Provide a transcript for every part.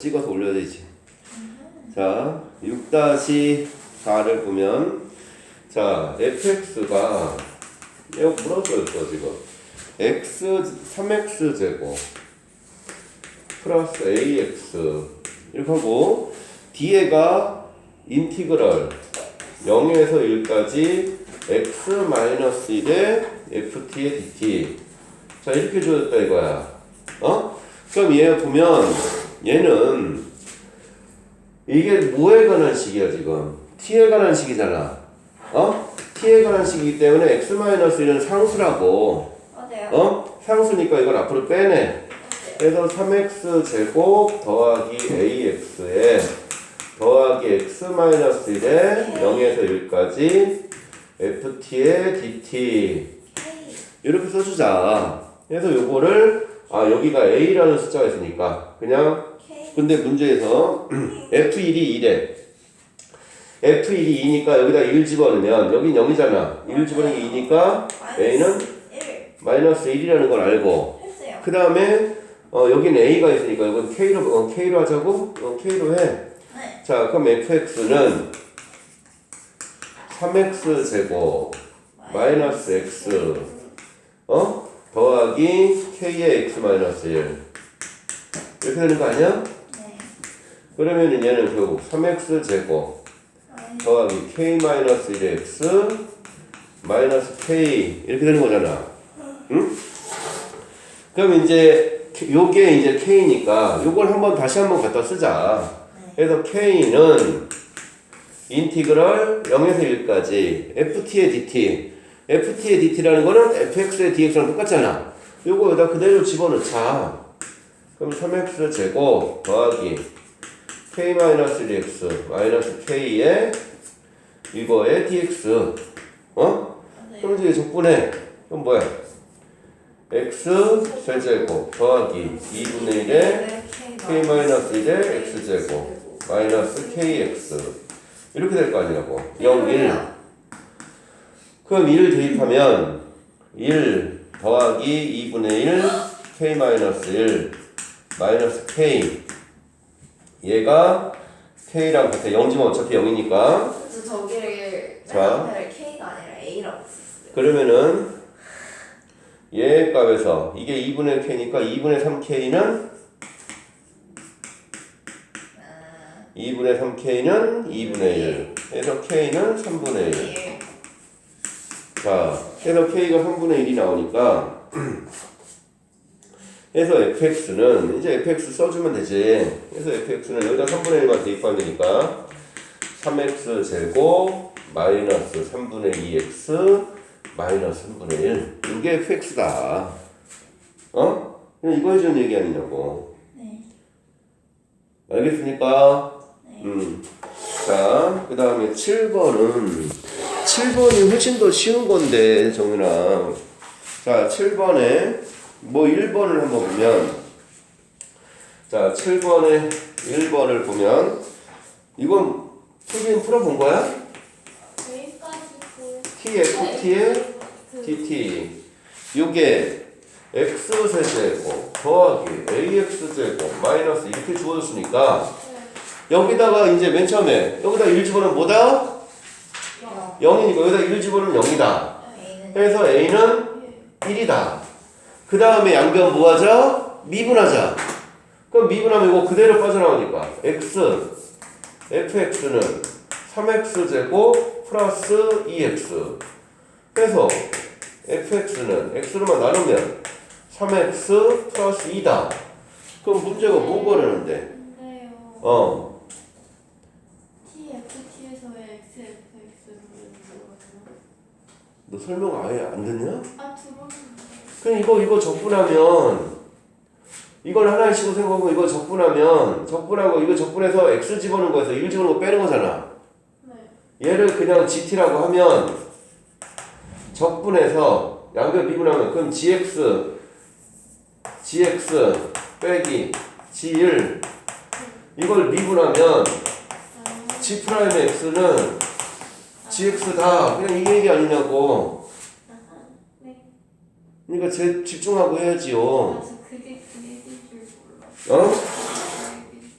찍어서 올려야 되지. 자, 6-4를 보면 자, fx가 이거 또 지금. x 3x 제곱 플러스 ax 이렇게 하고 뒤에가 인티그럴 0에서 1까지 x 마이너스 1의 ft의 dt 자 이렇게 줘졌다 이거야 어? 그럼 얘 보면 얘는 이게 뭐에 관한 식이야 지금? t에 관한 식이잖아. 어? t에 관한 식이기 때문에 x 마이너스 1은 상수라고. 맞아요. 어? 상수니까 이걸 앞으로 빼내. 그래서 3x 제곱 더하기 ax에 더하기 x 마이너스 1에 0에서 1까지 ft의 dt 이렇게 써주자. 그래서 요거를 아 여기가 a라는 숫자가 있으니까 그냥 근데 문제에서 f1이 2래. F1이 2니까 여기다 1 집어넣으면 여긴 0이잖아. 1 집어넣으면 2니까 a는 1 마이너스 1이라는 걸 알고. 했어요. 그 다음에 어, 여기는 a가 있으니까 이건 k로 어, k로 하자고? 어, k로 해. 네. 자 그럼 fx는 3x 제곱 마이너스 x. 어 더하기 k의 x 마이너스 1 이렇게 되는 거 아니야? 네. 그러면은 얘는 결국 3x 제곱 더하기 k 마이너스 1의 x 마이너스 k 이렇게 되는 거잖아. 응? 그럼 이제 요게 이제 k니까 요걸 한번 다시 한번 갖다 쓰자. 그래서 k는 인티그럴 0에서 1까지 ft의 dt ft의 dt라는 거는 fx의 dx랑 똑같잖아. 요거 여기다 그대로 집어넣자. 그럼 3x 제곱 더하기 k-1x 마이너스 k의 이거의 dx 어? 그럼 이제 적분해 그럼 뭐야? x 세제곱 더하기 2분의 1의 k-1의 x제곱 마이너스 kx 이렇게 될 거 아니라고 0, 1 그럼 1을 대입하면 1 더하기 2분의 1 k-1 마이너스 k. 얘가 k랑 같아. 0지면 어차피 0이니까. 저 저기를 자. 맨 K가 아니라 A라고 썼어요. 그러면은 얘 값에서 이게 2분의 k니까 2분의 3k는 2분의 3k는 2분의 1 그래서 k는 3분의 1 1. 자, 그래서 k가 3분의 1이 나오니까 그래서 fx는 이제 fx 써주면 되지. 그래서 fx는 여기다 3분의 1만 대입하면 되니까 3x 제곱 마이너스 3분의 2x 마이너스 3분의 1 이게 fx다. 어? 그냥 이거 해주는 얘기 아니냐고. 네. 알겠습니까? 음. 자, 그 다음에 7번은 7번이 훨씬 더 쉬운 건데, 정윤아. 자, 7번에 뭐 1번을 한번 보면 자, 7번에 1번을 보면 이건 풀긴 풀어본 거야? 그 TFT의 TT 요게 x 세제곱 더하기 ax 제곱 마이너스 이렇게 주어졌으니까 여기다가 이제 맨 처음에 여기다 1 집어넣으면 뭐다? 0이니까 여기다 1 집어넣으면 0이다. A는 그래서 a는 1이다. 그 다음에 양변 뭐 하자? 미분하자. 그럼 미분하면 이거 그대로 빠져나오니까 x fx는 3x 제곱 플러스 2x 그래서 fx는 x로만 나누면 3x 플러스 2다. 그럼 문제가 뭐 근데요. 어 TFT에서의 XFX를 모르거든요. 너 설명 아예 안 듣냐? 아 들었는데. 그럼 이거 이거 적분하면 이걸 하나의 식으로 생각하고 이거 적분하면 적분하고 이거 적분해서 x 집어넣은 거에서 1 집어넣은 거 빼는 거잖아 네. 얘를 그냥 gt라고 하면 적분해서 양변 미분하면 그럼 gx gx 빼기 g1 이걸 미분하면 아, g 프라임 x는 gx다 그냥 이 얘기 아니냐고 네. 그러니까 제 집중하고 해야지요 아, 저 그게 그 얘기인 줄 몰라. 어? 그 얘기.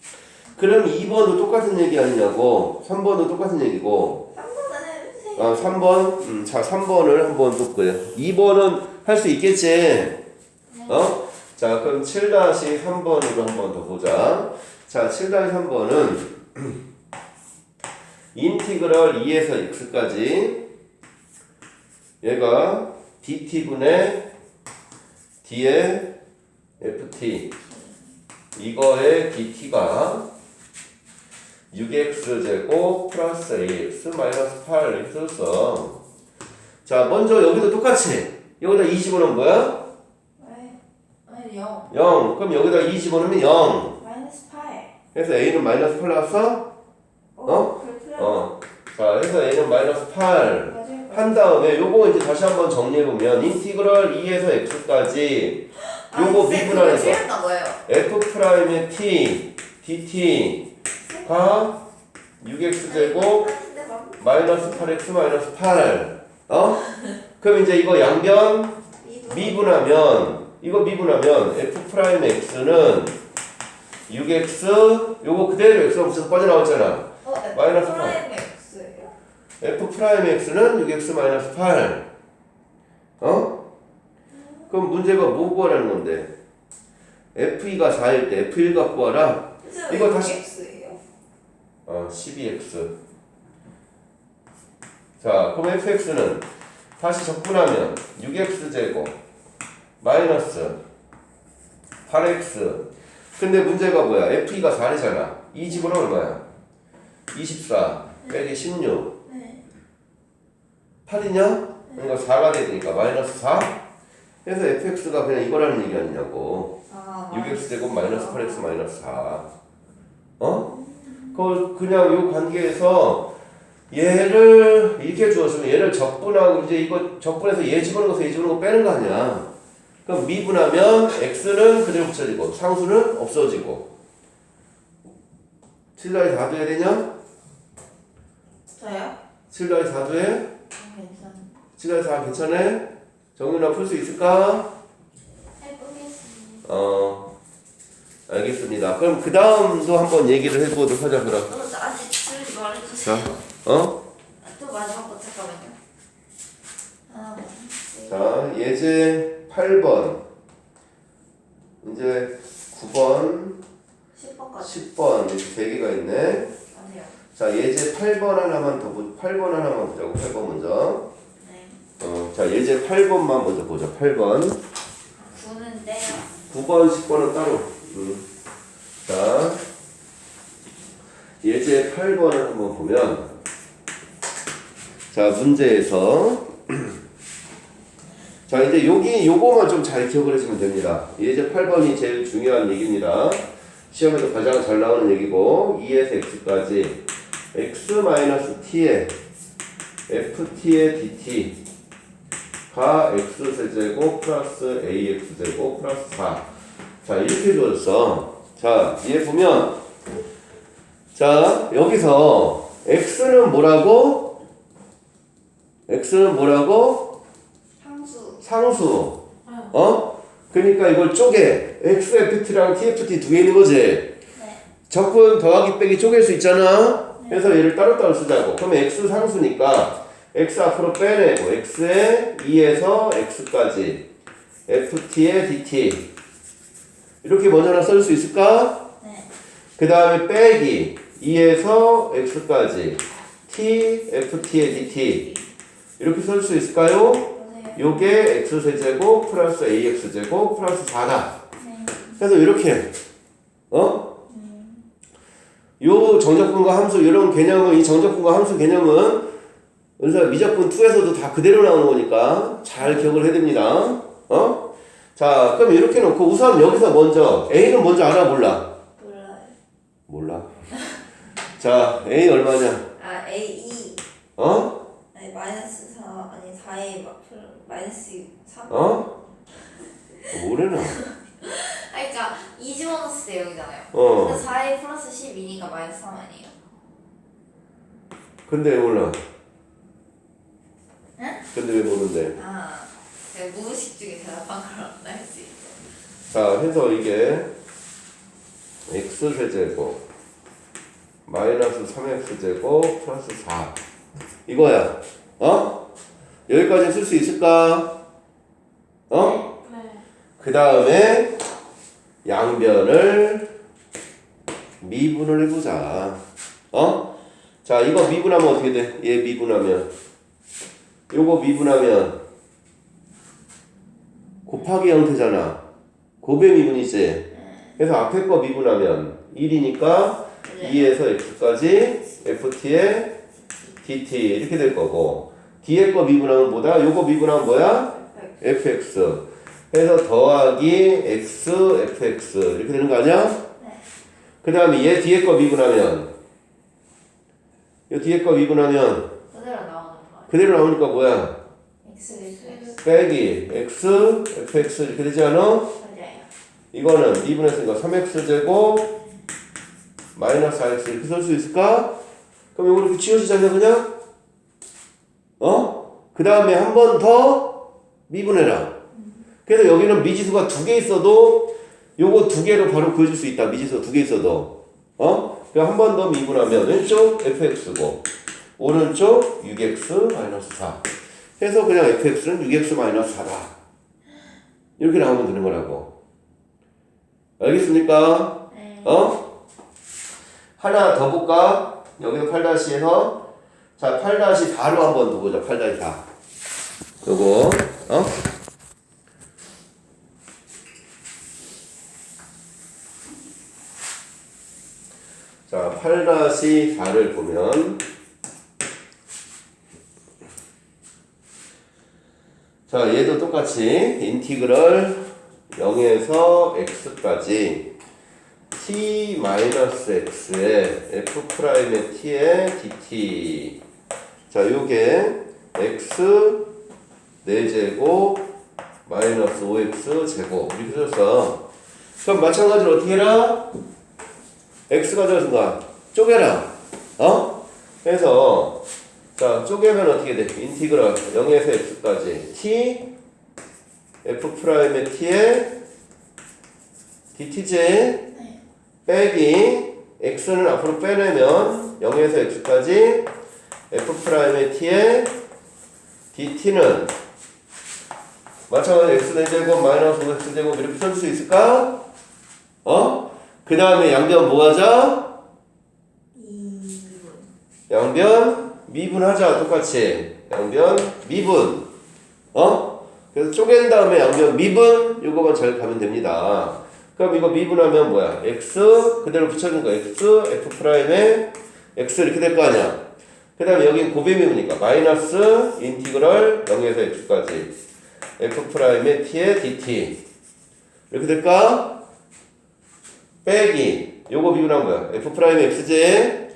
그럼 2번도 똑같은 얘기 아니냐고 3번도 똑같은 얘기고 3번은 해주세요. 아 3번 음, 자 3번을 한번 또 그래 2번은 할 수 있겠지 어? 자 그럼 7-3번으로 한 번 더 보자 자 7-3번은 인티그럴 2에서 x까지 얘가 dt분의 d의 ft 이거의 dt가 6x 제곱 플러스 ax 마이너스 8 이렇게 썼어 자 먼저 여기도 똑같이 여기다 2 집어넣으면 뭐야? 왜? 아니 0. 0 그럼 여기다 2 집어넣으면 0 마이너스 8. 그래서 a는 마이너스 8 나왔어? 어? 그렇구나. 어. 자, 그래서 a는 마이너스 8. 맞아요. 한 다음에 요거 이제 다시 한번 정리해보면 인티그럴 2에서 x까지 요거 미분하는 거 틀렸나 봐요. f 프라임의 t dt가 6x 제곱 막 마이너스 8x 마이너스 8 어? 그럼 이제 이거 양변 미분. 미분하면 이거 미분하면 f 프라임 x는 6x 요거 그대로 x가 무슨 빠져나왔잖아 어, 마이너스 프라임 X예요? f 프라임 x는 6x 마이너스 8 어? 그럼 문제가 뭐 구하라는 건데? F2가 4일 때 f1 갖고 구하라? 그래서 이거 왜 다시- X예요? 어 12x 자 그럼 fx는 다시 적분하면 6x 제곱 마이너스 8x 근데 문제가 뭐야? F2가 4이잖아. 이 집은 얼마야 24 빼기 16 네. 8이냐? 그러니까 4가 되니까 마이너스 4 그래서 fx가 그냥 이거라는 얘기 아니냐고 아, 6x 제곱 마이너스 8x 마이너스 4 어? 그 그냥 요 관계에서 얘를 이렇게 주었으면 얘를 적분하고 이제 이거 적분해서 얘 집어넣어서 얘 집어넣고 빼는 거 아니야 그럼 미분하면 x는 그대로 붙여지고 상수는 없어지고 7더하기 4도 해야 되냐? 저요? 7 더하기 4도 해? 괜찮아. 7더하기 4 괜찮아? 정윤아 풀 수 있을까? 해보겠습니다. 어 알겠습니다. 그럼 그 다음도 한번 얘기를 해보도록 하자 그럼. 어, 나 아직 줄지 말해주세요. 자, 어? 아, 또 마지막 거 잠깐만요. 하나, 둘, 자 예제 8번 이제 9번, 10번까지. 10번 이렇게 세 개가 있네. 자 예제 8번 하나만 더 보, 8번 하나만 보자고 8번 먼저. 네. 어, 자 예제 8번만 먼저 보자 8번. 구는데요. 9번, 10번은 따로. 음. 자, 예제 8번을 한번 보면, 자, 문제에서, 자, 이제 여기, 요거만 좀 잘 기억을 해주면 됩니다. 예제 8번이 제일 중요한 얘기입니다. 시험에서 가장 잘 나오는 얘기고, 2에서 x까지, x-t에, ft의 dt, 가 x세제곱 플러스 ax제곱 플러스 4. 자, 이렇게 주어졌어. 자, 얘 보면, 자, 여기서 x는 뭐라고? x는 뭐라고? 상수. 상수. 어? 그러니까 이걸 쪼개. xft랑 tft 두 개 있는 거지. 네. 적분 더하기 빼기 쪼갤 수 있잖아. 그래서 얘를 따로따로 쓰자고. 그러면 x 상수니까 x 앞으로 빼내고 x에 2에서 x까지 ft에 dt 이렇게 먼저 하나 쓸 수 있을까? 네. 그 다음에 빼기 2에서 x까지 t ft에 dt 이렇게 쓸 수 있을까요? 보세요. 요게 x세제곱 플러스 ax제곱 플러스 4다. 네. 그래서 이렇게 어? 요 정적분과 함수 이런 개념은 이 정적분과 함수 개념은 은사 미적분 2에서도 다 그대로 나오는 거니까 잘 기억을 해야 됩니다. 어? 자, 그럼 이렇게 놓고 우선 여기서 먼저 A는 먼저 알아 몰라? 몰라요. 몰라. 자, A 얼마냐? 아, A 2. 어? 아니, 마이너스 4. 아니, 4에 막 플- 마이너스 3. 어? 뭐래나? 아니, 그니까, 2 집어넣었을 때 여기잖아요. 어. 근데 4에 플러스 12니까 마이너스 3 아니에요? 근데 왜 몰라? 응? 근데 왜 모르는데? 아, 제가 무의식 중에 대답한 걸 알수 있어. 자, 해서 이게 x 세제곱 마이너스 3x 제곱 플러스 4 이거야 어? 여기까지 쓸 수 있을까? 어? 네. 그 다음에 양변을 미분을 해보자 어? 자 이거 미분하면 어떻게 돼? 얘 미분하면 요거 미분하면 곱하기 형태잖아 곱의 미분이지 그래서 앞에 거 미분하면 1이니까 네. 2에서 x까지 ft에 dt 이렇게 될 거고 뒤에 거 미분하면 뭐다? 요거 미분하면 뭐야? fx 해서 더하기 x fx 이렇게 되는 거 아니야? 네. 그 다음에 얘 뒤에 거 미분하면 요 뒤에 거 미분하면 그대로 나오는 거. 그대로 나오니까 뭐야? x x 빼기 x fx 이렇게 되지 않아? 맞아요. 이거는 미분했으니까 3x 제곱 마이너스 4x 이렇게 쓸 수 있을까? 그럼 이거 이렇게 지워지잖아 그냥? 어? 그 다음에 한 번 더 미분해라 그래서 여기는 미지수가 두 개 있어도 요거 두 개로 바로 그려줄 수 있다 미지수 두 개 있어도 어? 그럼 한 번 더 미분하면 왼쪽 fx고 오른쪽 6x 마이너스 4 해서 그냥 fx는 6x 마이너스 4다 이렇게 나오면 되는 거라고 알겠습니까? 네. 어? 하나 더 볼까? 여기서 8-에서 자 8-4로 한 번 더 보자 8-4 요거 어? 자 8-4를 보면 자 얘도 똑같이 인티그럴 0에서 x까지 t 마이너스 x에 f 프라임의 t에 dt. 자 요게 x 4제곱 마이너스 5x 제곱. 이렇게 써서 그럼 마찬가지로 어떻게 해라? x가 들어선가 쪼개라 어? 그래서 자 쪼개면 어떻게 돼? 인티그럴 0에서 x까지 t f 프라임의 t에 dtj 네. 빼기 x는 앞으로 빼내면 0에서 x까지 f 프라임의 t에 dt는 마찬가지로 x 제곱 마이너스 5x 제곱 이렇게 쓸 수 있을까? 어? 그 다음에 양변 뭐 하자? 양변 미분하자 똑같이. 양변 미분. 어? 그래서 쪼갠 다음에 양변 미분 요거만 잘 가면 됩니다. 그럼 이거 미분하면 뭐야? X 그대로 붙여준 거. X f 프라임에 x 이렇게 될 거 아니야. 그 다음에 여긴 고배 미분이니까 마이너스 인티그럴 0에서 x까지. F 프라임의 t에 dt 이렇게 될까? 빼기. 요거 미분한 거야. F 프라임의 x제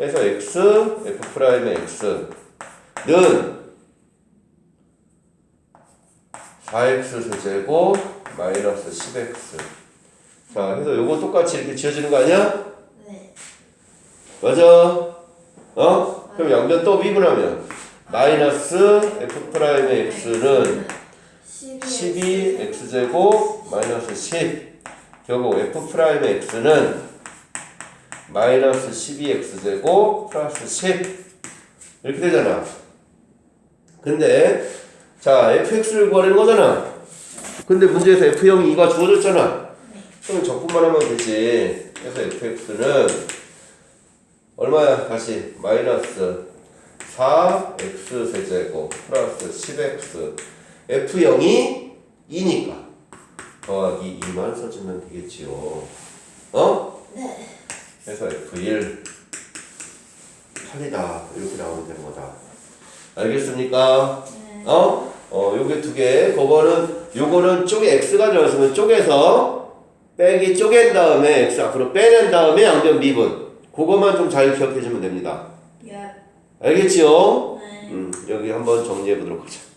그래서 x f 프라임의 x는 4x 세제곱 마이너스 10x 자 그래서 요거 똑같이 이렇게 지어지는 거 아니야? 네. 맞아 어? 그럼 양변 또 미분하면 마이너스 f 프라임의 x는 12 x제곱 마이너스 10 결국 f 프라임의 x는 마이너스 12x제곱 플러스 10 이렇게 되잖아. 근데 자 fx를 구하는 거잖아. 근데 문제에서 f0이 2가 주어졌잖아. 그럼 적분만 하면 되지. 그래서 fx는 얼마야 다시? 마이너스 4x 세제곱 플러스 10x f0이 2니까 더하기 2만 써주면 되겠지요. 어? 네. 그래서 F1 8이다 이렇게 나오면 되는 거다 알겠습니까? 네. 어? 어 요게 두개 그거는 요거는 쪼개 x가 들어있으면 쪼개서 빼기 쪼갠 다음에 x 앞으로 빼낸 다음에 양변 미분 그거만 좀 잘 기억해 주면 됩니다 야. 알겠지요? 네. 음 여기 한번 정리해 보도록 하자